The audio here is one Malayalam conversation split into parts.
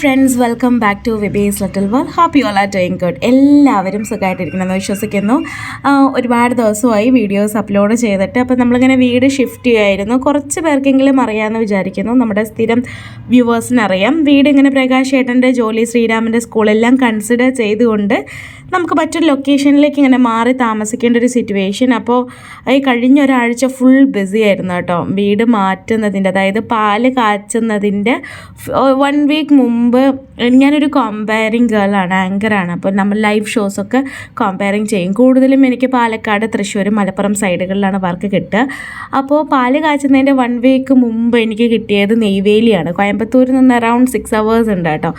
Friends welcome back to vibes little world happy all are time good എല്ലാവരും സുഖമായിട്ടിരിക്കണമെന്ന് വിശ്വസിക്കുന്നു. ഒരുപാട് ദിവസമായി വീഡിയോസ് അപ്ലോഡ് ചെയ്തിട്ട് അപ്പോൾ നമ്മളിങ്ങനെ വീട് ഷിഫ്റ്റ് ചെയ്യുമായിരുന്നു കുറച്ച് പേർക്കെങ്കിലും അറിയാമെന്ന് വിചാരിക്കുന്നു. നമ്മുടെ സ്ഥിരം വ്യൂവേഴ്സിനറിയാം വീട് ഇങ്ങനെ പ്രകാശ് ഏട്ടന്റെ ജോലി ശ്രീരാമന്റെ സ്കൂളെല്ലാം കൺസിഡർ ചെയ്തുകൊണ്ട് നമുക്ക് മറ്റൊരു ലൊക്കേഷനിലേക്ക് ഇങ്ങനെ മാറി താമസിക്കേണ്ട ഒരു സിറ്റുവേഷൻ അപ്പോൾ ഈ കഴിഞ്ഞ ഒരാഴ്ച ഫുൾ ബിസി ആയിരുന്നു കേട്ടോ. വീട് മാറ്റുന്നതിന്റെ അതായത് പാൽ കാച്ചുന്നതിന്റെ വൺ വീക്ക് മുമ്പ് ഞാനൊരു കോമ്പയറിങ് ഗേളാണ് ആങ്കറാണ് അപ്പോൾ നമ്മൾ ലൈവ് ഷോസൊക്കെ കോമ്പയറിങ് ചെയ്യും. കൂടുതലും എനിക്ക് പാലക്കാട് തൃശ്ശൂർ മലപ്പുറം സൈഡുകളിലാണ് വർക്ക് കിട്ടുക. അപ്പോൾ പാൽ കാച്ചുന്നതിന്റെ വൺ വീക്ക് മുമ്പ് എനിക്ക് കിട്ടിയത് നെയ്വേലിയാണ്. കോയമ്പത്തൂരിൽ നിന്ന് അറൗണ്ട് സിക്സ് അവേഴ്സ് ഉണ്ട് കേട്ടോ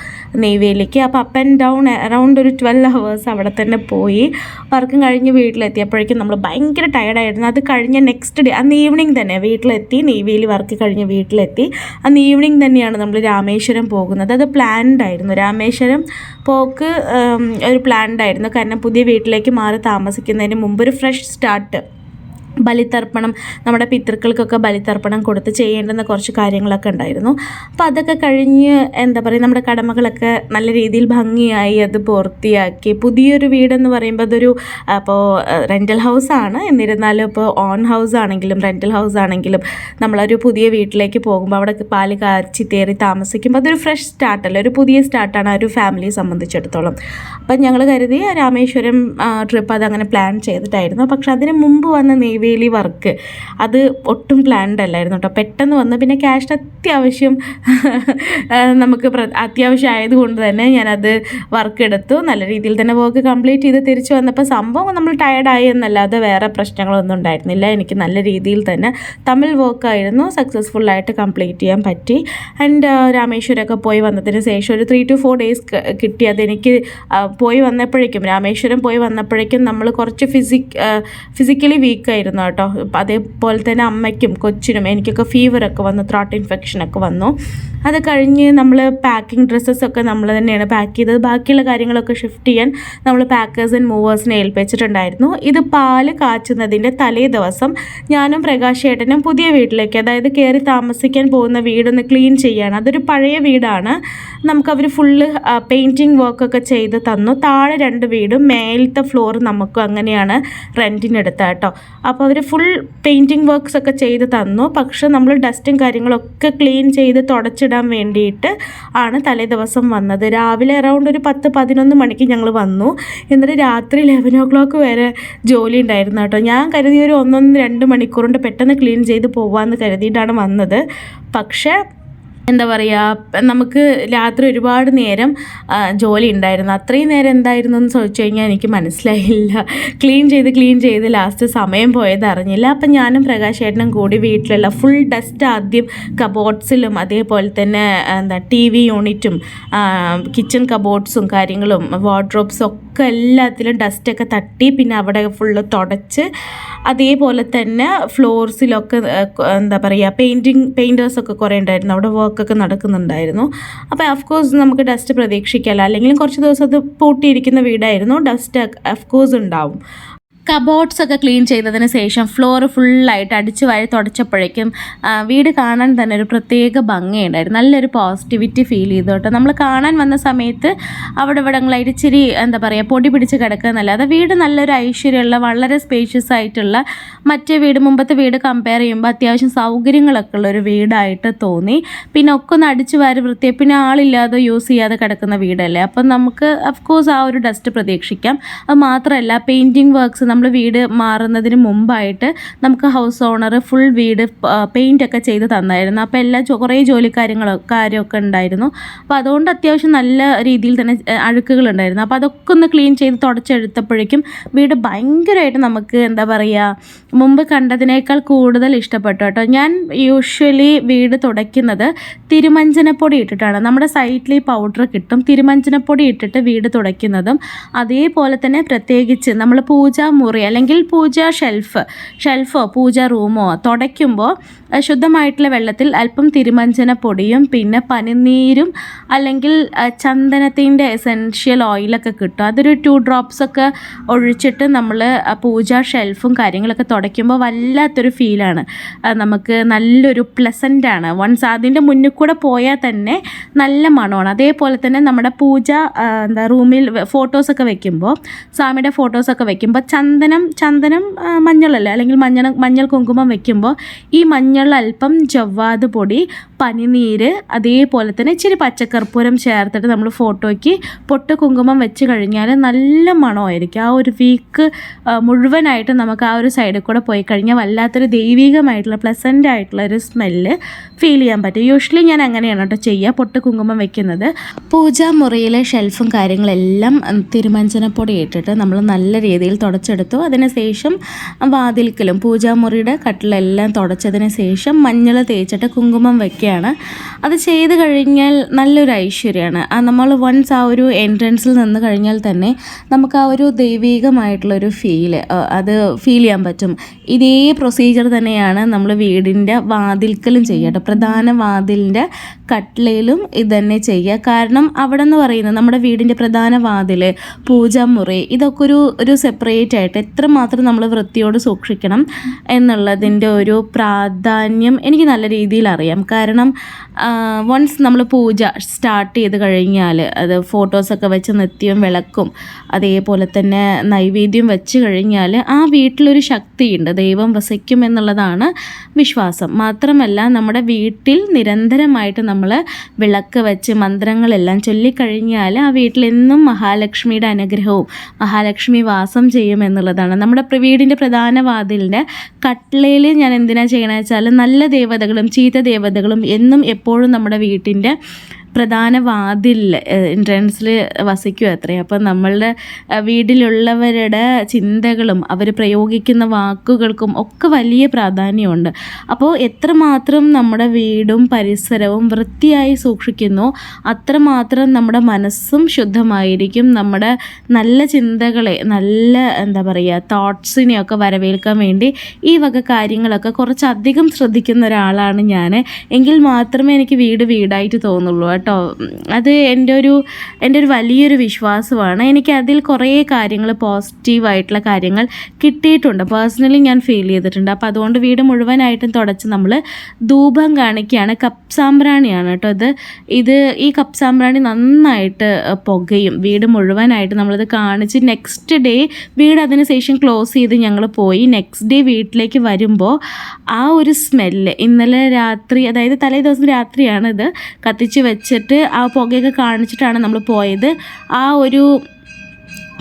നെയ്വേലിക്ക്. അപ്പോൾ അപ്പ് ആൻഡ് ഡൗൺ അറൗണ്ട് ഒരു ട്വൽവ് അവേഴ്സ് തന്നെ പോയി. വർക്കും കഴിഞ്ഞ് വീട്ടിലെത്തിയപ്പോഴേക്കും നമ്മൾ ഭയങ്കര ടയർഡായിരുന്നു അത് കഴിഞ്ഞ നെക്സ്റ്റ് ഡേ അന്ന് ഈവനിങ് തന്നെ വീട്ടിലെത്തി. നീവിയിൽ വർക്ക് കഴിഞ്ഞ് വീട്ടിലെത്തി. അന്ന് ഈവനിങ് തന്നെയാണ് നമ്മൾ രാമേശ്വരം പോകുന്നത്. അത് പ്ലാൻഡ് ആയിരുന്നു. രാമേശ്വരം പോക്ക് ഒരു പ്ലാൻഡ് ആയിരുന്നു. കാരണം പുതിയ വീട്ടിലേക്ക് മാറി താമസിക്കുന്നതിന് മുമ്പ് ഒരു ഫ്രഷ് സ്റ്റാർട്ട് ബലിതർപ്പണം നമ്മുടെ പിതൃക്കൾക്കൊക്കെ ബലിതർപ്പണം കൊടുത്ത് ചെയ്യേണ്ടുന്ന കുറച്ച് കാര്യങ്ങളൊക്കെ ഉണ്ടായിരുന്നു. അപ്പോൾ അതൊക്കെ കഴിഞ്ഞ് എന്താ പറയുക നമ്മുടെ കടമകളൊക്കെ നല്ല രീതിയിൽ ഭംഗിയായി അത് പൂർത്തിയാക്കി. പുതിയൊരു വീടെന്ന് പറയുമ്പോൾ അതൊരു അപ്പോൾ റെന്റൽ ഹൗസാണ് എന്നിരുന്നാലും ഇപ്പോൾ ഓൺ ഹൗസ് ആണെങ്കിലും റെന്റൽ ഹൗസ് ആണെങ്കിലും നമ്മളൊരു പുതിയ വീട്ടിലേക്ക് പോകുമ്പോൾ അവിടെ പാൽ കാച്ചി തേറി താമസിക്കുമ്പോൾ അതൊരു ഫ്രഷ് സ്റ്റാർട്ടല്ല ഒരു പുതിയ സ്റ്റാർട്ടാണ് ആ ഒരു ഫാമിലിയെ സംബന്ധിച്ചിടത്തോളം. അപ്പം ഞങ്ങൾ കരുതി രാമേശ്വരം ട്രിപ്പ് അതങ്ങനെ പ്ലാൻ ചെയ്തിട്ടായിരുന്നു. പക്ഷെ അതിന് മുമ്പ് വന്ന നെയ്വേലി വർക്ക്. അത് ഒട്ടും പ്ലാൻഡ് അല്ലായിരുന്നു കേട്ടോ പെട്ടെന്ന് വന്ന് പിന്നെ ക്യാഷ് അത്യാവശ്യം നമുക്ക് അത്യാവശ്യം ആയതുകൊണ്ട് തന്നെ ഞാനത് വർക്ക് എടുത്തു. നല്ല രീതിയിൽ തന്നെ വർക്ക് കംപ്ലീറ്റ് ചെയ്ത് തിരിച്ചു വന്നപ്പോൾ സംഭവം നമ്മൾ ടയർഡായി എന്നല്ലാതെ വേറെ പ്രശ്നങ്ങളൊന്നും ഉണ്ടായിരുന്നില്ല. എനിക്ക് നല്ല രീതിയിൽ തന്നെ തമിഴ് വർക്കായിരുന്നു സക്സസ്ഫുള്ളായിട്ട് കംപ്ലീറ്റ് ചെയ്യാൻ പറ്റി. ആൻഡ് രാമേശ്വരമൊക്കെ പോയി വന്നതിന് ശേഷം ഒരു ത്രീ ടു ഫോർ ഡേയ്സ് കിട്ടി. അതെനിക്ക് പോയി വന്നപ്പോഴേക്കും രാമേശ്വരം പോയി വന്നപ്പോഴേക്കും നമ്മൾ കുറച്ച് ഫിസിക് ഫിസിക്കലി വീക്കായിരുന്നു കേട്ടോ. അതേപോലെ തന്നെ അമ്മയ്ക്കും കൊച്ചിനും എനിക്കൊക്കെ ഫീവറൊക്കെ വന്നു ത്രോട്ട് ഇൻഫെക്ഷനൊക്കെ വന്നു. അത് കഴിഞ്ഞ് നമ്മൾ പാക്കിംഗ് ഡ്രസ്സസൊക്കെ നമ്മൾ തന്നെയാണ് പാക്ക് ചെയ്തത്. ബാക്കിയുള്ള കാര്യങ്ങളൊക്കെ ഷിഫ്റ്റ് ചെയ്യാൻ നമ്മൾ പാക്കേഴ്സ് ആൻഡ് മൂവേഴ്സിനെ ഏൽപ്പിച്ചിട്ടുണ്ടായിരുന്നു. ഇത് പാൽ കാച്ചുന്നതിന്റെ തലേ ദിവസം ഞാനും പ്രകാശ് ഏട്ടനും പുതിയ വീട്ടിലേക്ക് അതായത് കയറി താമസിക്കാൻ പോകുന്ന വീടൊന്ന് ക്ലീൻ ചെയ്യാണ്. അതൊരു പഴയ വീടാണ്. നമുക്കവർ ഫുള്ള് പെയിന്റിങ് വർക്കൊക്കെ ചെയ്ത് തന്നു. താഴെ രണ്ട് വീടും മേലത്തെ ഫ്ലോർ നമുക്ക് അങ്ങനെയാണ് റെന്റിനെടുത്ത കേട്ടോ. അപ്പോൾ അവർ ഫുൾ പെയിന്റിങ് വർക്ക്സ് ഒക്കെ ചെയ്ത് തന്നു. പക്ഷെ നമ്മൾ ഡസ്റ്റും കാര്യങ്ങളൊക്കെ ക്ലീൻ ചെയ്ത് തുടച്ചിടാൻ വേണ്ടിയിട്ട് ആണ് തലേ ദിവസം വന്നത്. രാവിലെ അറൗണ്ട് ഒരു പത്ത് പതിനൊന്ന് മണിക്ക് ഞങ്ങൾ വന്നു. എന്നിട്ട് രാത്രി ലെവൻ ഓ ക്ലോക്ക് വരെ ജോലി ഉണ്ടായിരുന്നു കേട്ടോ. ഞാൻ കരുതി ഒരു ഒന്നൊന്ന് രണ്ട് മണിക്കൂർ കൊണ്ട് പെട്ടെന്ന് ക്ലീൻ ചെയ്ത് പോകാമെന്ന് കരുതിയിട്ടാണ് വന്നത്. പക്ഷേ എന്താ പറയുക നമുക്ക് രാത്രി ഒരുപാട് നേരം ജോലി ഉണ്ടായിരുന്നു. അത്രയും നേരം എന്തായിരുന്നു എന്ന് ചോദിച്ചു കഴിഞ്ഞാൽ എനിക്ക് മനസ്സിലായില്ല. ക്ലീൻ ചെയ്ത് ക്ലീൻ ചെയ്ത് ലാസ്റ്റ് സമയം പോയത് അറിഞ്ഞില്ല. അപ്പം ഞാനും പ്രകാശ് ഏട്ടനും കൂടി വീട്ടിലുള്ള ഫുൾ ഡസ്റ്റ് ആദ്യം കബോർഡ്സിലും അതേപോലെ തന്നെ എന്താ ടി വി യൂണിറ്റും കിച്ചൺ കബോർഡ്സും കാര്യങ്ങളും വാർഡ്രോബ്സും ഒക്കെ എല്ലാത്തിലും ഡസ്റ്റൊക്കെ തട്ടി പിന്നെ അവിടെ ഫുള്ള് തുടച്ച് അതേപോലെ തന്നെ ഫ്ലോർസിലൊക്കെ എന്താ പറയുക പെയിന്റിങ് പെയിന്റേഴ്സൊക്കെ കുറേ ഉണ്ടായിരുന്നു. അവിടെ വർക്കൊക്കെ നടക്കുന്നുണ്ടായിരുന്നു. അപ്പോൾ അഫ്കോഴ്സ് നമുക്ക് ഡസ്റ്റ് പ്രതീക്ഷിക്കാമല്ലോ അല്ലെങ്കിൽ കുറച്ച് ദിവസം അത് പൂട്ടിയിരിക്കുന്ന വീടായിരുന്നു. ഡസ്റ്റ് അഫ്കോഴ്സ് ഉണ്ടാവും. കബോർഡ്സ് ഒക്കെ ക്ലീൻ ചെയ്തതിന് ശേഷം ഫ്ലോർ ഫുള്ളായിട്ട് അടിച്ചു വാരി തുടച്ചപ്പോഴേക്കും വീട് കാണാൻ തന്നെ ഒരു പ്രത്യേക ഭംഗിയുണ്ടായിരുന്നു. നല്ലൊരു പോസിറ്റിവിറ്റി ഫീൽ ചെയ്തു കേട്ടോ. നമ്മൾ കാണാൻ വന്ന സമയത്ത് അവിടെ ഇവിടങ്ങളായിട്ട് ഇച്ചിരി എന്താ പറയുക പൊടി പിടിച്ച് കിടക്കുന്നല്ലാതെ വീട് നല്ലൊരു ഐശ്വര്യമുള്ള വളരെ സ്പേഷ്യസ് ആയിട്ടുള്ള മറ്റേ വീട് മുമ്പത്തെ വീട് കമ്പയർ ചെയ്യുമ്പോൾ അത്യാവശ്യം സൗകര്യങ്ങളൊക്കെ ഉള്ള ഒരു വീടായിട്ട് തോന്നി. പിന്നെ ഒക്കെ ഒന്ന് അടിച്ചു വാരി വൃത്തിയായി. പിന്നെ ആളില്ലാതെ യൂസ് ചെയ്യാതെ കിടക്കുന്ന വീടല്ലേ. അപ്പം നമുക്ക് അഫ്കോഴ്സ് ആ ഒരു ഡസ്റ്റ് പ്രതീക്ഷിക്കാം. അത് മാത്രമല്ല പെയിന്റിങ് വർക്ക്സ് നമ്മൾ വീട് മാറുന്നതിന് മുമ്പായിട്ട് നമുക്ക് ഹൗസ് ഓണർ ഫുൾ വീട് പെയിന്റ് ഒക്കെ ചെയ്ത് തന്നായിരുന്നു. അപ്പോൾ എല്ലാ കുറേ ജോലിക്കാര്യങ്ങളോ കാര്യമൊക്കെ ഉണ്ടായിരുന്നു. അപ്പോൾ അതുകൊണ്ട് അത്യാവശ്യം നല്ല രീതിയിൽ തന്നെ അഴുക്കുകൾ ഉണ്ടായിരുന്നു. അപ്പോൾ അതൊക്കെ ഒന്ന് ക്ലീൻ ചെയ്ത് തുടച്ചെടുത്തപ്പോഴേക്കും വീട് ഭയങ്കരമായിട്ട് നമുക്ക് എന്താ പറയുക മുമ്പ് കണ്ടതിനേക്കാൾ കൂടുതൽ ഇഷ്ടപ്പെട്ടു കേട്ടോ. ഞാൻ യൂഷ്വലി വീട് തുടയ്ക്കുന്നത് തിരുമഞ്ചനപ്പൊടി ഇട്ടിട്ടാണ്. നമ്മുടെ സൈറ്റിൽ ഈ പൗഡർ കിട്ടും. തിരുമഞ്ചനപ്പൊടി ഇട്ടിട്ട് വീട് തുടയ്ക്കുന്നതും അതേപോലെ തന്നെ പ്രത്യേകിച്ച് നമ്മൾ പൂജാ മുറി അല്ലെങ്കിൽ പൂജ ഷെൽഫ് ഷെൽഫോ പൂജ റൂമോ തുടയ്ക്കുമ്പോൾ ശുദ്ധമായിട്ടുള്ള വെള്ളത്തിൽ അല്പം തിരുമഞ്ചന പൊടിയും പിന്നെ പനിനീരും അല്ലെങ്കിൽ ചന്ദനത്തിന്റെ എസെൻഷ്യൽ ഓയിലൊക്കെ കിട്ടും. അതൊരു ടു ഡ്രോപ്സ് ഒക്കെ ഒഴിച്ചിട്ട് നമ്മൾ പൂജ ഷെൽഫും കാര്യങ്ങളൊക്കെ തുടയ്ക്കുമ്പോൾ വല്ലാത്തൊരു ഫീലാണ് നമുക്ക് നല്ലൊരു പ്ലസന്റ് ആണ്. വൺസ് അതിന്റെ മുന്നിൽ കൂടെ പോയാൽ തന്നെ നല്ല മണമാണ്. അതേപോലെ തന്നെ നമ്മുടെ പൂജ എന്താ റൂമിൽ ഫോട്ടോസൊക്കെ വെക്കുമ്പോൾ സ്വാമിയുടെ ഫോട്ടോസൊക്കെ വെക്കുമ്പോൾ ചന്ദനം ചന്ദനം മഞ്ഞളല്ലേ? അല്ലെങ്കിൽ മഞ്ഞൾ മഞ്ഞൾ കുങ്കുമം വെക്കുമ്പോൾ ഈ മഞ്ഞൾ അല്പം ജവ്വാത് പൊടി പനിനീര് അതേപോലെ തന്നെ ഇച്ചിരി പച്ചക്കർപ്പൂരം ചേർത്തിട്ട് നമ്മൾ ഫോട്ടോയ്ക്ക് പൊട്ട് കുങ്കുമം വെച്ച് കഴിഞ്ഞാൽ നല്ല മണമായിരിക്കും. ആ ഒരു വീക്ക് മുഴുവനായിട്ട് നമുക്ക് ആ ഒരു സൈഡിൽ കൂടെ പോയി കഴിഞ്ഞാൽ വല്ലാത്തൊരു ദൈവികമായിട്ടുള്ള പ്ലസന്റ് ആയിട്ടുള്ള ഒരു സ്മെല്ല് ഫീൽ ചെയ്യാൻ പറ്റും. യൂഷ്വലി ഞാൻ അങ്ങനെയാണ് കേട്ടോ ചെയ്യുക പൊട്ട് കുങ്കുമം വെക്കുന്നത്. പൂജാമുറിയിലെ ഷെൽഫും കാര്യങ്ങളെല്ലാം തിരുമഞ്ചനപ്പൊടി ഇട്ടിട്ട് നമ്മൾ നല്ല രീതിയിൽ തുടച്ചെടുത്തു അതിനുശേഷം വാതിൽക്കലും പൂജാമുറിയുടെ കട്ടിലെല്ലാം തുടച്ചതിന് ശേഷം മഞ്ഞൾ തേച്ചിട്ട് കുങ്കുമം വെക്കുകയാണ്. അത് ചെയ്ത് കഴിഞ്ഞാൽ നല്ലൊരു ഐശ്വര്യമാണ്. നമ്മൾ വൺസ് ആ ഒരു എൻട്രൻസിൽ നിന്ന് കഴിഞ്ഞാൽ തന്നെ നമുക്ക് ആ ഒരു ദൈവികമായിട്ടുള്ളൊരു ഫീൽ അത് ഫീൽ ചെയ്യാൻ പറ്റും. ഇതേ പ്രൊസീജിയർ തന്നെയാണ് നമ്മൾ വീടിന്റെ വാതിൽക്കലും ചെയ്യുക. പ്രധാന വാതിലിന്റെ കട്ട്ലയിലും ഇതന്നെ ചെയ്യുക. കാരണം അവിടെ എന്ന് പറയുന്നത് നമ്മുടെ വീടിന്റെ പ്രധാന വാതിൽ പൂജാമുറി ഇതൊക്കെ ഒരു ഒരു സെപ്പറേറ്റ് ആയിട്ട് എത്രമാത്രം നമ്മൾ വൃത്തിയോട് സൂക്ഷിക്കണം എന്നുള്ളതിന്റെ ഒരു പ്രാധാന്യം എനിക്ക് നല്ല രീതിയിൽ അറിയാം. കാരണം വൺസ് നമ്മൾ പൂജ സ്റ്റാർട്ട് ചെയ്ത് കഴിഞ്ഞാൽ അത് ഫോട്ടോസൊക്കെ വെച്ച് നിത്യവും വിളക്കും അതേപോലെ തന്നെ നൈവേദ്യം വെച്ച് കഴിഞ്ഞാൽ ആ വീട്ടിലൊരു ശക്തിയുണ്ട് ദൈവം വസിക്കും എന്നുള്ളതാണ് വിശ്വാസം. മാത്രമല്ല നമ്മുടെ വീട്ടിൽ നിരന്തരമായിട്ട് നമ്മൾ വിളക്ക് വെച്ച് മന്ത്രങ്ങളെല്ലാം ചൊല്ലിക്കഴിഞ്ഞാൽ ആ വീട്ടിൽ എന്നും മഹാലക്ഷ്മിയുടെ അനുഗ്രഹവും മഹാലക്ഷ്മി വാസം ചെയ്യും എന്നുള്ളതാണ്. നമ്മുടെ വീടിന്റെ പ്രധാന വാതിലിന്റെ കട്ട്ലയിൽ ഞാൻ എന്തിനാണ് ചെയ്യണമെന്ന് വെച്ചാൽ നല്ല ദേവതകളും ചീത്ത ദേവതകളും എന്നും എപ്പോഴും നമ്മുടെ വീട്ടിന്റെ പ്രധാന വാതിലിൽ എൻട്രൻസിൽ വസിക്കും അത്രേ അപ്പം നമ്മളുടെ വീട്ടിലുള്ളവരുടെ ചിന്തകളും അവർ പ്രയോഗിക്കുന്ന വാക്കുകൾക്കും ഒക്കെ വലിയ പ്രാധാന്യമുണ്ട്. അപ്പോൾ എത്രമാത്രം നമ്മുടെ വീടും പരിസരവും വൃത്തിയായി സൂക്ഷിക്കുന്നു അത്രമാത്രം നമ്മുടെ മനസ്സും ശുദ്ധമായിരിക്കും. നമ്മുടെ നല്ല ചിന്തകളെ നല്ല എന്താ പറയുക തോട്ട്സിനെയൊക്കെ വരവേൽക്കാൻ വേണ്ടി ഈ വക കാര്യങ്ങളൊക്കെ കുറച്ചധികം ശ്രദ്ധിക്കുന്ന ഒരാളാണ് ഞാൻ എങ്കിൽ മാത്രമേ എനിക്ക് വീട് വീടായിട്ട് തോന്നുള്ളൂ. കേട്ടോ. അത് എന്റെ ഒരു എന്റെ ഒരു വലിയൊരു വിശ്വാസമാണ്. എനിക്ക് അതിൽ കുറേ കാര്യങ്ങൾ പോസിറ്റീവായിട്ടുള്ള കാര്യങ്ങൾ കിട്ടിയിട്ടുണ്ട്. പേഴ്സണലി ഞാൻ ഫീൽ ചെയ്തിട്ടുണ്ട്. അപ്പോൾ അതുകൊണ്ട് വീട് മുഴുവനായിട്ടും തുടച്ച് നമ്മൾ ധൂപം കാണിക്കുകയാണ്. കപ്പ് കേട്ടോ ഇത്. ഇത് ഈ കപ്പ് നന്നായിട്ട് പുകയും. വീട് മുഴുവനായിട്ട് നമ്മളത് കാണിച്ച് നെക്സ്റ്റ് ഡേ വീട് അതിന് ശേഷം ക്ലോസ് ചെയ്ത് ഞങ്ങൾ പോയി. നെക്സ്റ്റ് ഡേ വീട്ടിലേക്ക് വരുമ്പോൾ ആ ഒരു സ്മെല്ല് ഇന്നലെ രാത്രി അതായത് തലേ ദിവസം രാത്രിയാണ് ഇത് കത്തിച്ച് വെച്ച് വെച്ചിട്ട് ആ പുകയൊക്കെ കാണിച്ചിട്ടാണ് നമ്മൾ പോയത്. ആ ഒരു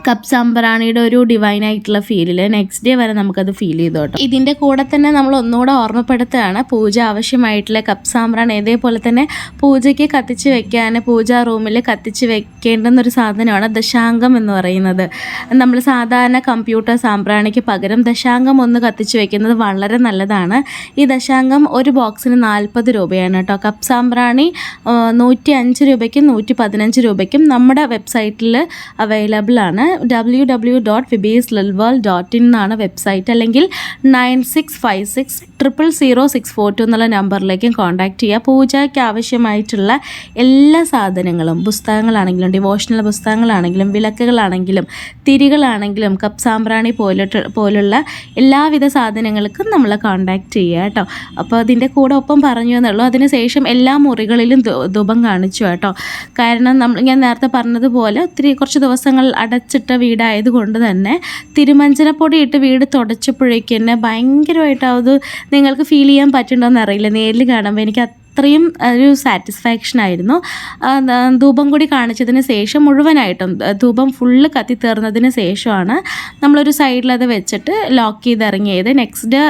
കപ്പ് സാമ്പ്രാണിയുടെ ഒരു ഡിവൈൻ ആയിട്ടുള്ള ഫീലിൽ നെക്സ്റ്റ് ഡേ വരെ നമുക്കത് ഫീൽ ചെയ്തോട്ടോ ഇതിന്റെ കൂടെ തന്നെ നമ്മൾ ഒന്നുകൂടെ ഓർമ്മപ്പെടുത്തുകയാണ് പൂജ ആവശ്യമായിട്ടുള്ള കപ്പ് സാമ്പ്രാണി ഇതേപോലെ തന്നെ പൂജയ്ക്ക് കത്തിച്ച് വെക്കാൻ പൂജ റൂമിൽ കത്തിച്ച് വെക്കേണ്ടുന്ന ഒരു സാധനമാണ് ദശാംഗം എന്ന് പറയുന്നത്. നമ്മൾ സാധാരണ കമ്പ്യൂട്ടർ സാമ്പ്രാണിക്ക് പകരം ദശാംഗം ഒന്ന് കത്തിച്ച് വെക്കുന്നത് വളരെ നല്ലതാണ്. ഈ ദശാംഗം ഒരു ബോക്സിന് നാൽപ്പത് രൂപയാണ് കേട്ടോ. കപ്പ് സാമ്പ്രാണി നൂറ്റി അഞ്ച് രൂപയ്ക്കും നൂറ്റി പതിനഞ്ച് രൂപയ്ക്കും നമ്മുടെ വെബ്സൈറ്റിൽ അവൈലബിൾ ആണ്. W W dot vibes lil world dot in എന്നാണ് വെബ്സൈറ്റ് അല്ലെങ്കിൽ nine six five six triple zero six four two എന്നുള്ള നമ്പറിലേക്കും കോൺടാക്റ്റ് ചെയ്യുക. പൂജയ്ക്ക് ആവശ്യമായിട്ടുള്ള എല്ലാ സാധനങ്ങളും പുസ്തകങ്ങളാണെങ്കിലും ഡിവോഷണൽ പുസ്തകങ്ങളാണെങ്കിലും വിളക്കുകളാണെങ്കിലും തിരികളാണെങ്കിലും കപ്പ് സാമ്പ്രാണി പോലിട്ട് പോലുള്ള എല്ലാവിധ സാധനങ്ങൾക്കും നമ്മൾ കോൺടാക്റ്റ് ചെയ്യുക കേട്ടോ. അപ്പോൾ അതിന്റെ കൂടെ ഒപ്പം പറഞ്ഞു എന്നുള്ളൂ. അതിനുശേഷം എല്ലാ മുറികളിലും ധൂപം കാണിച്ചു കേട്ടോ. കാരണം നമ്മൾ ഞാൻ നേരത്തെ പറഞ്ഞതുപോലെ ഒത്തിരി കുറച്ച് ദിവസങ്ങൾ അടച്ചിട്ട അടച്ചിട്ട വീടായതുകൊണ്ട് തന്നെ തിരുമഞ്ചനപ്പൊടി ഇട്ട് വീട് തുടച്ചപ്പോഴേക്കും തന്നെ ഭയങ്കരമായിട്ട് അത് നിങ്ങൾക്ക് ഫീൽ ചെയ്യാൻ പറ്റുന്നുണ്ടോ എന്നറിയില്ല നേരിൽ കാണുമ്പോൾ എനിക്ക് അത്രയും ഒരു സാറ്റിസ്ഫാക്ഷൻ ആയിരുന്നു. ധൂപം കൂടി കാണിച്ചതിന് ശേഷം മുഴുവനായിട്ടും ധൂപം ഫുള്ള് കത്തിത്തീർന്നതിന് ശേഷമാണ് നമ്മളൊരു സൈഡിൽ അത് വെച്ചിട്ട് ലോക്ക് ചെയ്ത് ഇറങ്ങിയത് നെക്സ്റ്റ്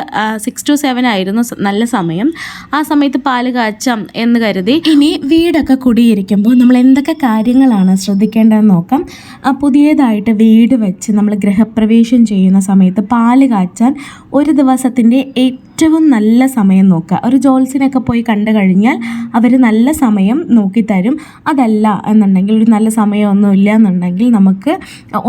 സിക്സ് ടു സെവൻ ആയിരുന്നു നല്ല സമയം. ആ സമയത്ത് പാൽ കാച്ചാം എന്ന് കരുതി. ഇനി വീടൊക്കെ കുടിയിരിക്കുമ്പോൾ നമ്മൾ എന്തൊക്കെ കാര്യങ്ങളാണ് ശ്രദ്ധിക്കേണ്ടതെന്ന് നോക്കാം. പുതിയതായിട്ട് വീട് വെച്ച് നമ്മൾ ഗൃഹപ്രവേശം ചെയ്യുന്ന സമയത്ത് പാൽ കാച്ചാൻ ഒരു ദിവസത്തിന്റെ ഏറ്റവും നല്ല സമയം നോക്കുക. ഒരു ജോൽസിനൊക്കെ പോയി കണ്ടു കഴിഞ്ഞാൽ അവർ നല്ല സമയം നോക്കിത്തരും അതല്ല എന്നുണ്ടെങ്കിൽ ഒരു നല്ല സമയമൊന്നും ഇല്ല എന്നുണ്ടെങ്കിൽ നമുക്ക്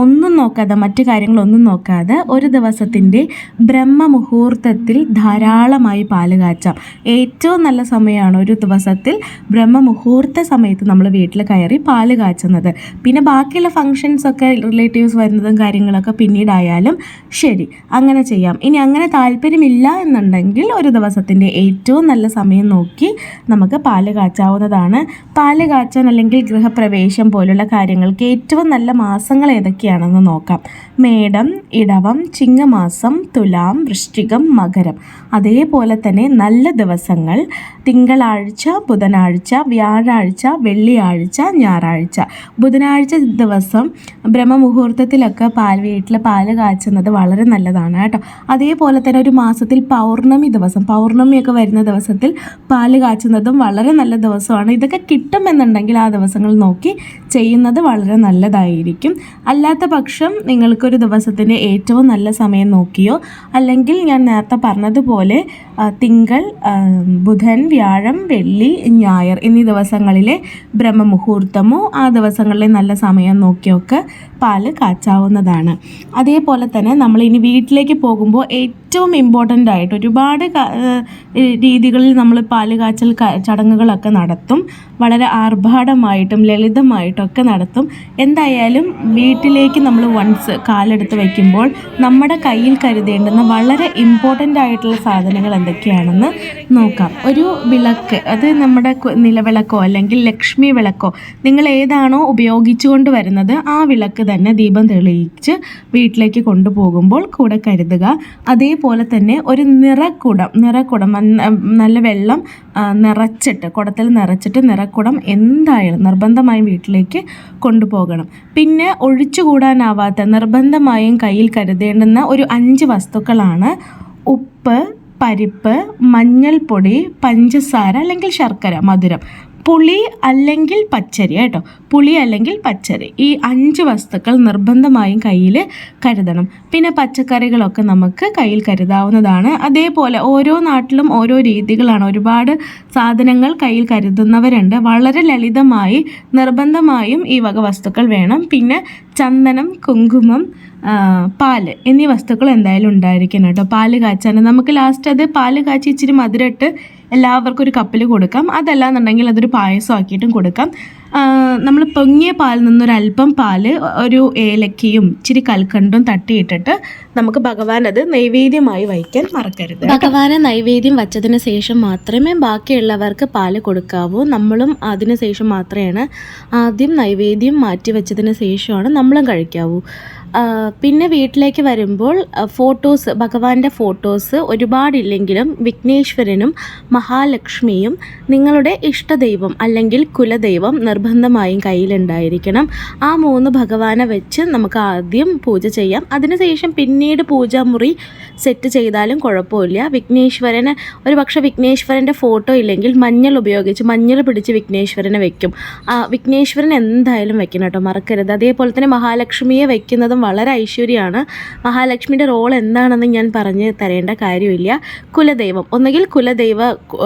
ഒന്നും നോക്കാതെ മറ്റു കാര്യങ്ങളൊന്നും നോക്കാതെ ഒരു ദിവസത്തിന്റെ ബ്രഹ്മ മുഹൂർത്തത്തിൽ ധാരാളമായി പാൽ കാച്ചാം. ഏറ്റവും നല്ല സമയമാണ് ഒരു ദിവസത്തിൽ ബ്രഹ്മ മുഹൂർത്ത സമയത്ത് നമ്മൾ വീട്ടിൽ കയറി പാൽ കാച്ചുന്നത്. പിന്നെ ബാക്കിയുള്ള ഫങ്ഷൻസൊക്കെ റിലേറ്റീവ്സ് വരുന്നതും കാര്യങ്ങളൊക്കെ പിന്നീടായാലും ശരി അങ്ങനെ ചെയ്യാം. ഇനി അങ്ങനെ താല്പര്യമില്ല എന്നുണ്ടെങ്കിൽ ഒരു ദിവസത്തിന്റെ ഏറ്റവും നല്ല സമയം നോക്കി നമുക്ക് പാൽ കാച്ചാവുന്നതാണ്. പാൽ കാച്ചാൻ അല്ലെങ്കിൽ ഗൃഹപ്രവേശം പോലുള്ള കാര്യങ്ങൾക്ക് ഏറ്റവും നല്ല മാസങ്ങൾ ഏതൊക്കെയാണെന്ന് നോക്കാം. മേടം ഇടവം ചിങ്ങമാസം തുലാം വൃശ്ചികം മകരം. അതേപോലെ തന്നെ നല്ല ദിവസങ്ങൾ. തിങ്കളാഴ്ച ബുധനാഴ്ച വ്യാഴാഴ്ച വെള്ളിയാഴ്ച ഞായറാഴ്ച. ബുധനാഴ്ച ദിവസം ബ്രഹ്മമുഹൂർത്തത്തിലൊക്കെ പാൽ വീട്ടിൽ പാൽ കാച്ചുന്നത് വളരെ നല്ലതാണ് കേട്ടോ. അതേപോലെ തന്നെ ഒരു മാസത്തിൽ പൗർണമി ദിവസം പൗർണമിയൊക്കെ വരുന്ന ദിവസത്തിൽ പാൽ കാച്ചുന്നതും വളരെ നല്ല ദിവസമാണ്. ഇതൊക്കെ കിട്ടുമെന്നുണ്ടെങ്കിൽ ആ ദിവസങ്ങൾ നോക്കി ചെയ്യുന്നത് വളരെ നല്ലതായിരിക്കും. അല്ലാത്ത പക്ഷം നിങ്ങൾക്കൊരു ദിവസത്തിന്റെ ഏറ്റവും നല്ല സമയം നോക്കിയോ? അല്ലെങ്കിൽ ഞാൻ നേരത്തെ പറഞ്ഞതുപോലെ തിങ്കൾ ബുധൻ വ്യാഴം വെള്ളി ഞായർ എന്നീ ദിവസങ്ങളിലെ ബ്രഹ്മമുഹൂർത്തമോ ആ ദിവസങ്ങളിലെ നല്ല സമയം നോക്കിയൊക്കെ പാൽ കാച്ചാവുന്നതാണ്. അതേപോലെ തന്നെ നമ്മൾ ഇനി വീട്ടിലേക്ക് പോകുമ്പോൾ ഏറ്റവും ഇമ്പോർട്ടന്റ് ആയിട്ട് ഒരുപാട് രീതികളിൽ നമ്മൾ പാൽ കാച്ചൽ ചടങ്ങുകളൊക്കെ നടത്തും. വളരെ ആർഭാടമായിട്ടും ലളിതമായിട്ടും ഒക്കെ നടത്തും. എന്തായാലും വീട്ടിലേക്ക് നമ്മൾ വൺസ് കാലെടുത്ത് വയ്ക്കുമ്പോൾ നമ്മുടെ കയ്യിൽ കരുതേണ്ടുന്ന വളരെ ഇമ്പോർട്ടന്റ് ആയിട്ടുള്ള സാധനങ്ങൾ എന്തൊക്കെയാണെന്ന് നോക്കാം. ഒരു വിളക്ക് അത് നമ്മുടെ നിലവിളക്കോ അല്ലെങ്കിൽ ലക്ഷ്മി വിളക്കോ നിങ്ങൾ ഏതാണോ ഉപയോഗിച്ചുകൊണ്ട് വരുന്നത് ആ വിളക്ക് തന്നെ ദീപം തെളിയിച്ച് വീട്ടിലേക്ക് കൊണ്ടുപോകുമ്പോൾ കൂടെ കരുതുക. അതേപോലെ തന്നെ ഒരു നിറക്കുടം നിറക്കുടം നല്ല വെള്ളം നിറച്ചിട്ട് കുടത്തിൽ നിറച്ചിട്ട് നിറക്കുടം എന്തായാലും നിർബന്ധമായും വീട്ടിലേക്ക് കൊണ്ടുപോകണം. പിന്നെ ഒഴിച്ചുകൂടാനാവാത്ത നിർബന്ധമായും കയ്യിൽ കരുതേണ്ടുന്ന ഒരു അഞ്ച് വസ്തുക്കളാണ് ഉപ്പ് പരിപ്പ് മഞ്ഞൾപ്പൊടി പഞ്ചസാര അല്ലെങ്കിൽ ശർക്കര മധുരം. പുളി അല്ലെങ്കിൽ പച്ചരി കേട്ടോ. പുളി അല്ലെങ്കിൽ പച്ചരി. ഈ അഞ്ച് വസ്തുക്കൾ നിർബന്ധമായും കയ്യിൽ കരുതണം. പിന്നെ പച്ചക്കറികളൊക്കെ നമുക്ക് കയ്യിൽ കരുതാവുന്നതാണ്. അതേപോലെ ഓരോ നാട്ടിലും ഓരോ രീതികളാണ് ഒരുപാട് സാധനങ്ങൾ കയ്യിൽ കരുതുന്നവരുണ്ട്. വളരെ ലളിതമായി നിർബന്ധമായും ഈ വക വസ്തുക്കൾ വേണം. പിന്നെ ചന്ദനം കുങ്കുമം പാൽ എന്നീ വസ്തുക്കൾ എന്തായാലും ഉണ്ടായിരിക്കണം കേട്ടോ. പാൽ കാച്ചാൻ. നമുക്ക് ലാസ്റ്റ് അത് പാൽ കാച്ചി ഇച്ചിരി മധുരമിട്ട് എല്ലാവർക്കും ഒരു കപ്പിൽ കൊടുക്കാം. അതല്ലാന്നുണ്ടെങ്കിൽ അതൊരു പായസം ആക്കിയിട്ടും കൊടുക്കാം നമ്മൾ പൊങ്ങിയ പാലിൽ നിന്നൊരല്പം പാൽ ഒരു ഏലക്കയും ഇച്ചിരി കൽക്കണ്ടും തട്ടിയിട്ടിട്ട് നമുക്ക് ഭഗവാൻ അത് നൈവേദ്യമായി വയ്ക്കാൻ മറക്കരുത്. ഭഗവാനെ നൈവേദ്യം വച്ചതിന് ശേഷം മാത്രമേ ബാക്കിയുള്ളവർക്ക് പാൽ കൊടുക്കാവൂ. നമ്മളും അതിന് ശേഷം മാത്രമാണ് ആദ്യം നൈവേദ്യം മാറ്റി വെച്ചതിന് ശേഷമാണ് നമ്മളും കഴിക്കാവൂ. പിന്നെ വീട്ടിലേക്ക് വരുമ്പോൾ ഫോട്ടോസ് ഭഗവാന്റെ ഫോട്ടോസ് ഒരുപാടില്ലെങ്കിലും വിഘ്നേശ്വരനും മഹാലക്ഷ്മിയും നിങ്ങളുടെ ഇഷ്ടദൈവം അല്ലെങ്കിൽ കുലദൈവം നിർബന്ധമായും കയ്യിലുണ്ടായിരിക്കണം. ആ മൂന്ന് ഭഗവാനെ വെച്ച് നമുക്ക് ആദ്യം പൂജ ചെയ്യാം. അതിനുശേഷം പിന്നീട് പൂജാമുറി സെറ്റ് ചെയ്താലും കുഴപ്പമില്ല. വിഘ്നേശ്വരന് ഒരു പക്ഷേ വിഘ്നേശ്വരന്റെ ഫോട്ടോ ഇല്ലെങ്കിൽ മഞ്ഞൾ ഉപയോഗിച്ച് മഞ്ഞൾ പിടിച്ച് വിഘ്നേശ്വരനെ വെക്കും. ആ വിഘ്നേശ്വരൻ എന്തായാലും വെക്കണം കേട്ടോ മറക്കരുത്. അതേപോലെ തന്നെ മഹാലക്ഷ്മിയെ വെക്കുന്നതും വളരെ ഐശ്വര്യമാണ്. മഹാലക്ഷ്മിയുടെ റോൾ എന്താണെന്ന് ഞാൻ പറഞ്ഞ് തരേണ്ട കാര്യമില്ല. കുലദൈവം. ഒന്നുകിൽ കുലദൈവ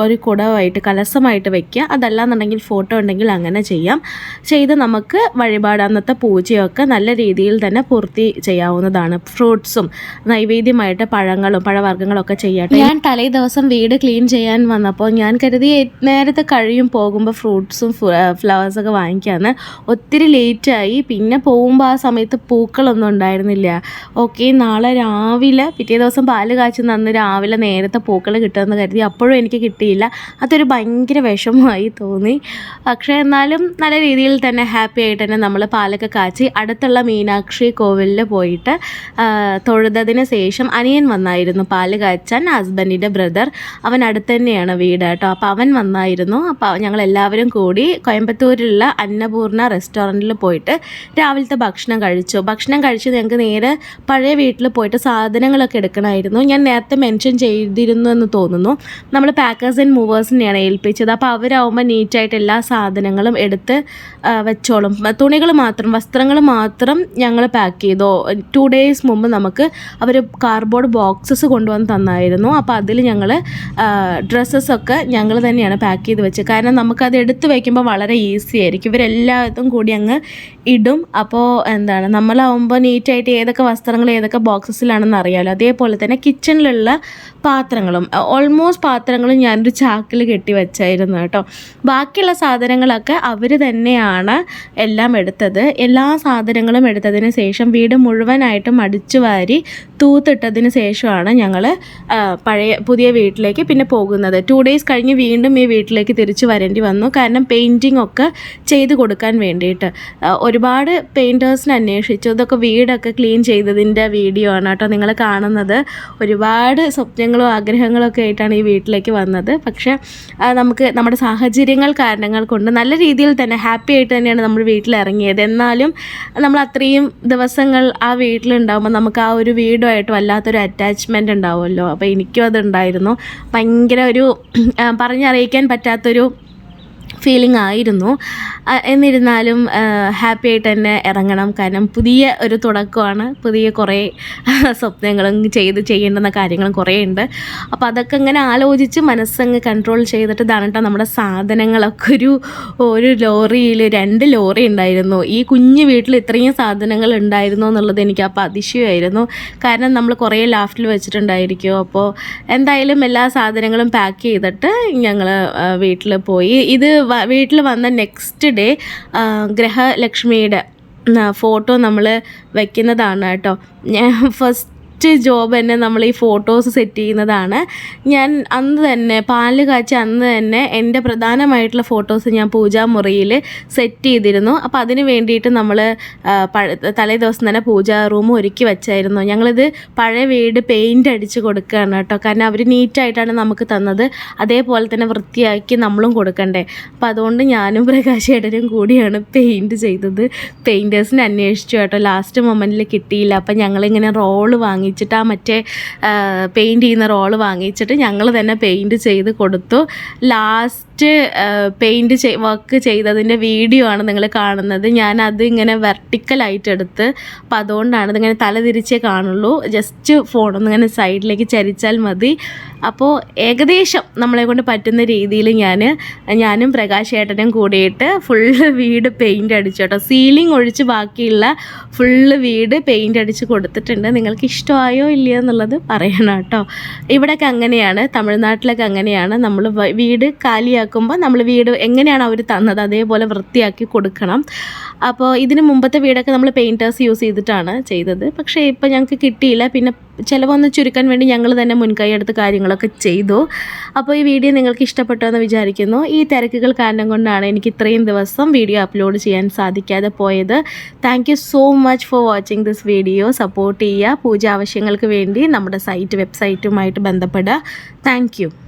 ഒരു കുടമായിട്ട് കലസമായിട്ട് വെക്കുക. അതല്ലാന്നുണ്ടെങ്കിൽ ഫോട്ടോ ഉണ്ടെങ്കിൽ അങ്ങനെ ചെയ്യാം. ചെയ്ത് നമുക്ക് വഴിപാട് അന്നത്തെ പൂജയൊക്കെ നല്ല രീതിയിൽ തന്നെ പൂർത്തി ചെയ്യാവുന്നതാണ്. ഫ്രൂട്ട്സും നൈവേദ്യമായിട്ട് പഴങ്ങളും പഴവർഗങ്ങളൊക്കെ ചെയ്യട്ടെ. ഞാൻ തലേ ദിവസം വീട് ക്ലീൻ ചെയ്യാൻ വന്നപ്പോൾ ഞാൻ കരുതി നേരത്തെ കഴിയും പോകുമ്പോൾ ഫ്രൂട്ട്സും ഫ്ലവേഴ്സൊക്കെ വാങ്ങിക്കാന്ന്. ഒത്തിരി ലേറ്റായി പിന്നെ പോകുമ്പോൾ ആ സമയത്ത് പൂക്കളൊന്നും ഉണ്ടായിരുന്നില്ല ഓക്കെ നാളെ രാവിലെ പിറ്റേ ദിവസം പാൽ കാച്ചുന്ന അന്ന് രാവിലെ നേരത്തെ പൂക്കൾ കിട്ടുമെന്ന് കരുതി അപ്പോഴും എനിക്ക് കിട്ടിയില്ല. അതൊരു ഭയങ്കര വിഷമമായി തോന്നി. പക്ഷേ എന്നാലും നല്ല രീതിയിൽ തന്നെ ഹാപ്പി ആയിട്ട് തന്നെ നമ്മൾ പാലൊക്കെ കാച്ചി അടുത്തുള്ള മീനാക്ഷി കോവിലിൽ പോയിട്ട് തൊഴുതതിന് ശേഷം അനിയൻ വന്നായിരുന്നു പാൽ കാച്ചാൻ ഹസ്ബൻഡിന്റെ ബ്രദർ. അവൻ അടുത്ത് തന്നെയാണ് വീട് കേട്ടോ. അപ്പോൾ അവൻ വന്നായിരുന്നു. അപ്പോൾ ഞങ്ങൾ എല്ലാവരും കൂടി കോയമ്പത്തൂരിലുള്ള അന്നപൂർണ റെസ്റ്റോറന്റിൽ പോയിട്ട് രാവിലത്തെ ഭക്ഷണം കഴിച്ചു. ഭക്ഷണം കഴി കഴിച്ച് ഞങ്ങൾക്ക് നേരെ പഴയ വീട്ടിൽ പോയിട്ട് സാധനങ്ങളൊക്കെ എടുക്കണമായിരുന്നു. ഞാൻ നേരത്തെ മെൻഷൻ ചെയ്തിരുന്നു എന്ന് തോന്നുന്നു. നമ്മൾ പാക്കേഴ്സ് ആൻഡ് മൂവേഴ്സിനെയാണ് ഏൽപ്പിച്ചത്. അപ്പോൾ അവരാകുമ്പോൾ നീറ്റായിട്ട് എല്ലാ സാധനങ്ങളും എടുത്ത് വെച്ചോളും. തുണികൾ മാത്രം വസ്ത്രങ്ങൾ മാത്രം ഞങ്ങൾ പാക്ക് ചെയ്തു. ടു ഡേയ്സ് മുമ്പ് നമുക്ക് അവർ കാർഡ്ബോർഡ് ബോക്സസ് കൊണ്ടുവന്ന് തന്നായിരുന്നു. അപ്പോൾ അതിൽ ഞങ്ങൾ ഡ്രസ്സസൊക്കെ ഞങ്ങൾ തന്നെയാണ് പാക്ക് ചെയ്ത് വെച്ചത്. കാരണം നമുക്കത് എടുത്ത് വയ്ക്കുമ്പോൾ വളരെ ഈസി ആയിരിക്കും. ഇവരെല്ലാതും കൂടി അങ്ങ് ഇടും. അപ്പോൾ എന്താണ്? നമ്മളാവുമ്പോൾ നീറ്റായിട്ട് ഏതൊക്കെ വസ്ത്രങ്ങൾ ഏതൊക്കെ ബോക്സസിലാണെന്ന് അറിയാമല്ലോ അതേപോലെ തന്നെ കിച്ചണിലുള്ള പാത്രങ്ങളും ഓൾമോസ്റ്റ് പാത്രങ്ങളും ഞാനൊരു ചാക്കിൽ കെട്ടി വെച്ചായിരുന്നു കേട്ടോ. ബാക്കിയുള്ള സാധനങ്ങളൊക്കെ അവർ തന്നെയാണ് എല്ലാം എടുത്തത്. എല്ലാ സാധനങ്ങളും എടുത്തതിന് ശേഷം വീട് മുഴുവനായിട്ടും അടിച്ചു വാരി തൂത്തിട്ടതിന് ശേഷമാണ് ഞങ്ങൾ പഴയ പുതിയ വീട്ടിലേക്ക് പിന്നെ പോകുന്നത്. ടു ഡേയ്സ് കഴിഞ്ഞ് വീണ്ടും ഈ വീട്ടിലേക്ക് തിരിച്ചു വരേണ്ടി വന്നു. കാരണം പെയിന്റിംഗ് ഒക്കെ ചെയ്ത് കൊടുക്കാൻ വേണ്ടിയിട്ട്. ഒരുപാട് പെയിന്റേഴ്സിനെ അന്വേഷിച്ചു. ഇതൊക്കെ വീടൊക്കെ ക്ലീൻ ചെയ്തതിന്റെ വീഡിയോ ആണ് കേട്ടോ നിങ്ങൾ കാണുന്നത്. ഒരുപാട് സ്വപ്നങ്ങളും ആഗ്രഹങ്ങളും ഒക്കെ ആയിട്ടാണ് ഈ വീട്ടിലേക്ക് വന്നത്. പക്ഷേ നമുക്ക് നമ്മുടെ സാഹചര്യങ്ങൾ കാരണങ്ങൾ കൊണ്ട് നല്ല രീതിയിൽ തന്നെ ഹാപ്പി ആയിട്ട് തന്നെയാണ് നമ്മൾ വീട്ടിൽ ഇറങ്ങിയത് എന്നാലും നമ്മൾ അത്രയും ദിവസങ്ങൾ ആ വീട്ടിലുണ്ടാകുമ്പോൾ നമുക്ക് ആ ഒരു വീടുമായിട്ട് വല്ലാത്തൊരു അറ്റാച്ച്മെന്റ് ഉണ്ടാവുമല്ലോ. അപ്പോൾ എനിക്കും അതുണ്ടായിരുന്നു. ഭയങ്കര ഒരു പറഞ്ഞറിയിക്കാൻ പറ്റാത്തൊരു ഫീലിംഗ് ആയിരുന്നു. എന്നിരുന്നാലും ഹാപ്പി ആയിട്ട് തന്നെ ഇറങ്ങണം. കാരണം പുതിയ ഒരു തുടക്കമാണ്. പുതിയ കുറേ സ്വപ്നങ്ങളും ചെയ്ത് ചെയ്യേണ്ടുന്ന കാര്യങ്ങളും കുറേ ഉണ്ട് അപ്പോൾ അതൊക്കെ ഇങ്ങനെ ആലോചിച്ച് മനസ്സങ്ങ് കൺട്രോൾ ചെയ്തിട്ട് ഇതാണ് കേട്ടോ നമ്മുടെ സാധനങ്ങളൊക്കെ. ഒരു ഒരു ലോറിയിൽ രണ്ട് ലോറി ഉണ്ടായിരുന്നു. ഈ കുഞ്ഞു വീട്ടിൽ ഇത്രയും സാധനങ്ങൾ ഉണ്ടായിരുന്നു എന്നുള്ളത് എനിക്ക് അപ്പോൾ അതിശയമായിരുന്നു. കാരണം നമ്മൾ കുറേ ലാഫ്റ്റിൽ വെച്ചിട്ടുണ്ടായിരിക്കും. അപ്പോൾ എന്തായാലും എല്ലാ സാധനങ്ങളും പാക്ക് ചെയ്തിട്ട് ഞങ്ങൾ വീട്ടിൽ പോയി. ഇത് വീട്ടിൽ വന്ന നെക്സ്റ്റ് ഡേ ഗ്രഹലക്ഷ്മിയുടെ ഫോട്ടോ നമ്മൾ വെക്കുന്നതാണ് കേട്ടോ. ഞാൻ ഫസ്റ്റ് ജോബ് തന്നെ നമ്മൾ ഈ ഫോട്ടോസ് സെറ്റ് ചെയ്യുന്നതാണ്. ഞാൻ അന്ന് തന്നെ പാൽ കാച്ചി അന്ന് തന്നെ എന്റെ പ്രധാനമായിട്ടുള്ള ഫോട്ടോസ് ഞാൻ പൂജാമുറിയിൽ സെറ്റ് ചെയ്തിരുന്നു. അപ്പോൾ അതിന് വേണ്ടിയിട്ട് നമ്മൾ തലേ ദിവസം തന്നെ പൂജാ റൂം ഒരുക്കി വെച്ചായിരുന്നു. ഞങ്ങളിത് പഴയ വീട് പെയിന്റ് അടിച്ച് കൊടുക്കുകയാണ് കേട്ടോ. കാരണം അവർ നീറ്റായിട്ടാണ് നമുക്ക് തന്നത്. അതേപോലെ തന്നെ വൃത്തിയാക്കി നമ്മളും കൊടുക്കണ്ടേ. അപ്പോൾ അതുകൊണ്ട് ഞാനും പ്രകാശ് ഏട്ടനും കൂടിയാണ് പെയിന്റ് ചെയ്തത്. പെയിന്റേഴ്സിനെ അന്വേഷിച്ചു കേട്ടോ. ലാസ്റ്റ് മൊമെന്റിൽ കിട്ടിയില്ല. അപ്പം ഞങ്ങളിങ്ങനെ റോൾ വാങ്ങിച്ചിട്ട് ആ മറ്റേ പെയിന്റ് ചെയ്യുന്ന റോൾ വാങ്ങിച്ചിട്ട് ഞങ്ങൾ തന്നെ പെയിന്റ് ചെയ്ത് കൊടുത്തു. ലാസ്റ്റ് പെയിന്റ് ചെയ് വർക്ക് ചെയ്തതിന്റെ വീഡിയോ ആണ് നിങ്ങൾ കാണുന്നത്. ഞാൻ അത് ഇങ്ങനെ വെർട്ടിക്കലായിട്ട് എടുത്ത് അപ്പോൾ അതുകൊണ്ടാണ് ഇതിങ്ങനെ തല തിരിച്ചേ കാണുള്ളൂ. ജസ്റ്റ് ഫോണൊന്നിങ്ങനെ സൈഡിലേക്ക് ചരിച്ചാൽ മതി. അപ്പോൾ ഏകദേശം നമ്മളെ കൊണ്ട് പറ്റുന്ന രീതിയിൽ ഞാൻ ഞാനും പ്രകാശ് ഏട്ടനും കൂടിയിട്ട് ഫുള്ള് വീട് പെയിന്റ് അടിച്ചു കേട്ടോ. സീലിംഗ് ഒഴിച്ച് ബാക്കിയുള്ള ഫുള്ള് വീട് പെയിന്റ് അടിച്ച് കൊടുത്തിട്ടുണ്ട്. നിങ്ങൾക്ക് ഇഷ്ടമായോ ഇല്ലയോ എന്നുള്ളത് പറയണം കേട്ടോ. ഇവിടെയൊക്കെ അങ്ങനെയാണ് തമിഴ്നാട്ടിലൊക്കെ അങ്ങനെയാണ്. നമ്മൾ വീട് കാലിയാക്കുമ്പോൾ നമ്മൾ വീട് എങ്ങനെയാണ് അവർ തന്നത് അതേപോലെ വൃത്തിയാക്കി കൊടുക്കണം. അപ്പോൾ ഇതിന് മുമ്പത്തെ വീടൊക്കെ നമ്മൾ പെയിന്റേഴ്സ് യൂസ് ചെയ്തിട്ടാണ് ചെയ്തത്. പക്ഷേ ഇപ്പോൾ ഞങ്ങൾക്ക് കിട്ടിയില്ല. പിന്നെ ചിലവൊന്ന് ചുരുക്കാൻ വേണ്ടി ഞങ്ങൾ തന്നെ മുൻകൈ എടുത്ത് കാര്യങ്ങളൊക്കെ ചെയ്തു. അപ്പോൾ ഈ വീഡിയോ നിങ്ങൾക്ക് ഇഷ്ടപ്പെട്ടോ എന്ന് വിചാരിക്കുന്നു. ഈ തിരക്കുകൾ കാരണം കൊണ്ടാണ് എനിക്ക് ഇത്രയും ദിവസം വീഡിയോ അപ്ലോഡ് ചെയ്യാൻ സാധിക്കാതെ പോയത്. Thank so much for watching this video support ചെയ്യുക. പൂജ ആവശ്യങ്ങൾക്ക് വേണ്ടി നമ്മുടെ സൈറ്റ് വെബ്സൈറ്റുമായിട്ട് ബന്ധപ്പെടുക. താങ്ക്